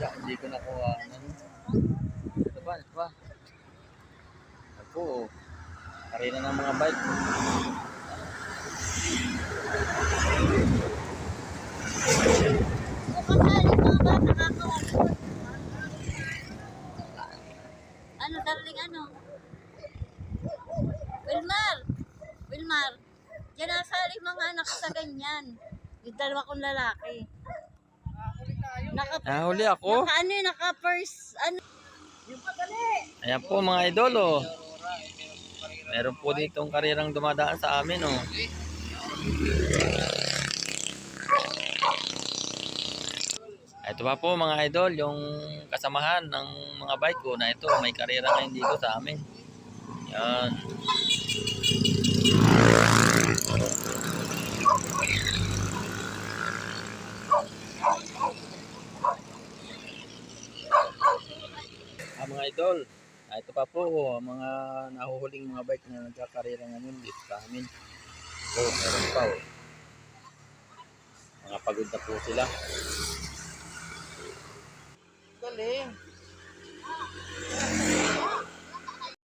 Ya, hindi ko nakuha. Ano? Ito ba? Ito ba? Ako, oh. Karina ng mga bike. Ano, darling, ano? Wilmar! Wilmar! Diyan nasali mga anak sa ganyan. Yung dalawa kong lalaki. Naka, Nahuli ako. naka ano naka first, ano? Ayan po mga idol, oh. Meron po ditong karirang dumadaan sa amin, oh. Ito pa po mga idol, yung kasamahan ng mga bike ko na ito, may karera ngayon dito sa amin. Yan. Ah, mga idol, ah, ito pa po, ang mga nahuhuling mga bike na nagkakarera ngayon dito sa amin. So, meron pa, oh. Mga pagod na po sila. Galing.